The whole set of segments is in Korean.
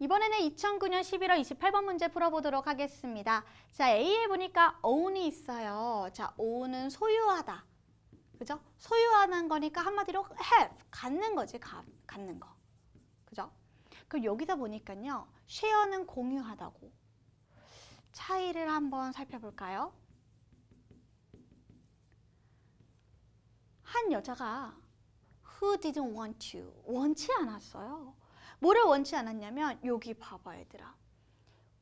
이번에는 2009년 11월 28번 문제 풀어보도록 하겠습니다. 자, A에 보니까 own이 있어요. 자, own은 소유하다. 그죠? 소유하는 거니까 한마디로 have, 갖는 거지, 가, 갖는 거. 그죠? 그럼 여기서 보니까요. share는 공유하다고. 차이를 한번 살펴볼까요? 한 여자가 who didn't want to 원치 않았어요. 뭐를 원치 않았냐면 여기 봐봐 얘들아.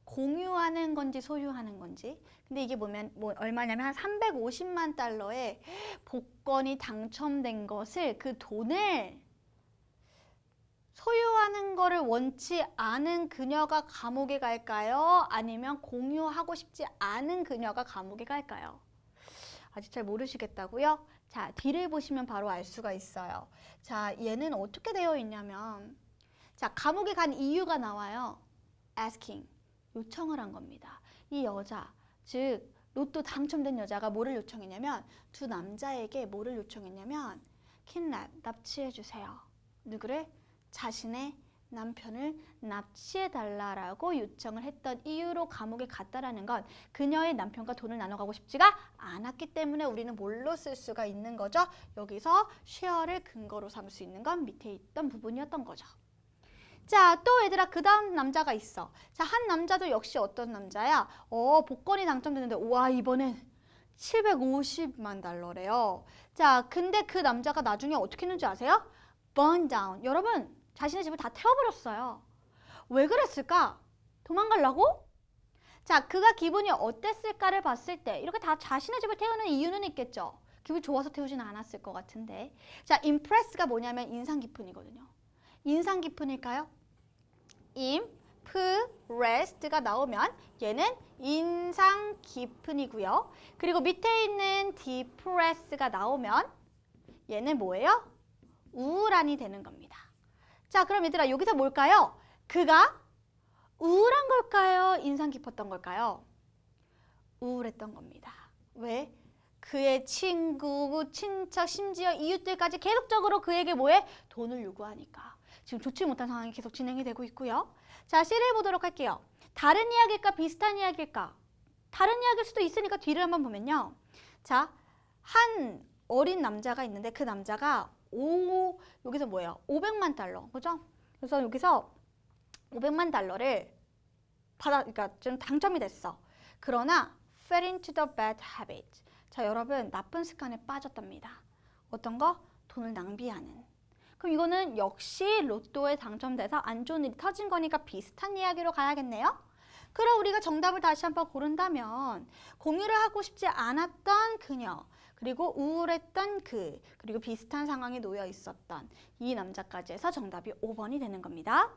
공유하는 건지 소유하는 건지. 근데 이게 보면 뭐 얼마냐면 한 350만 달러의 복권이 당첨된 것을 그 돈을 소유하는 거를 원치 않은 그녀가 감옥에 갈까요? 아니면 공유하고 싶지 않은 그녀가 감옥에 갈까요? 아직 잘 모르시겠다고요? 자, 뒤를 보시면 바로 알 수가 있어요. 자, 얘는 어떻게 되어 있냐면 자, 감옥에 간 이유가 나와요. asking. 요청을 한 겁니다. 이 여자, 즉 로또 당첨된 여자가 뭐를 요청했냐면 두 남자에게 뭐를 요청했냐면 kidnap, 납치해 주세요. 누구를? 자신의 남편을 납치해 달라라고 요청을 했던 이유로 감옥에 갔다라는 건 그녀의 남편과 돈을 나눠가고 싶지가 않았기 때문에 우리는 뭘로 쓸 수가 있는 거죠? 여기서 share를 근거로 삼을 수 있는 건 밑에 있던 부분이었던 거죠. 자, 또 얘들아 그 다음 남자가 있어. 자, 한 남자도 역시 어떤 남자야? 어, 복권이 당첨됐는데 와, 이번엔 750만 달러래요. 자, 근데 그 남자가 나중에 어떻게 했는지 아세요? burn down. 여러분, 자신의 집을 다 태워버렸어요. 왜 그랬을까? 도망가려고? 자, 그가 기분이 어땠을까를 봤을 때 이렇게 다 자신의 집을 태우는 이유는 있겠죠. 기분이 좋아서 태우지는 않았을 것 같은데. 자, impress가 뭐냐면 인상 깊은이거든요. 인상 깊은일까요? impress가 나오면 얘는 인상 깊은이고요. 그리고 밑에 있는 depress가 나오면 얘는 뭐예요? 우울한이 되는 겁니다. 자, 그럼 얘들아 여기서 뭘까요? 그가 우울한 걸까요? 인상 깊었던 걸까요? 우울했던 겁니다. 왜? 그의 친구, 친척, 심지어 이웃들까지 계속적으로 그에게 뭐해? 돈을 요구하니까. 지금 좋지 못한 상황이 계속 진행이 되고 있고요. 자, C를 보도록 할게요. 다른 이야기일까? 비슷한 이야기일까? 다른 이야기일 수도 있으니까 뒤를 한번 보면요. 자, 한 어린 남자가 있는데 그 남자가 오, 여기서 뭐예요? 500만 달러. 그죠? 그래서 여기서 500만 달러를 받아, 그러니까 좀 당첨이 됐어. 그러나 fell into the bad habit. 자, 여러분 나쁜 습관에 빠졌답니다. 어떤 거? 돈을 낭비하는. 그럼 이거는 역시 로또에 당첨돼서 안 좋은 일이 터진 거니까 비슷한 이야기로 가야겠네요. 그럼 우리가 정답을 다시 한번 고른다면 공유를 하고 싶지 않았던 그녀 그리고 우울했던 그 그리고 비슷한 상황에 놓여 있었던 이 남자까지 해서 정답이 5번이 되는 겁니다.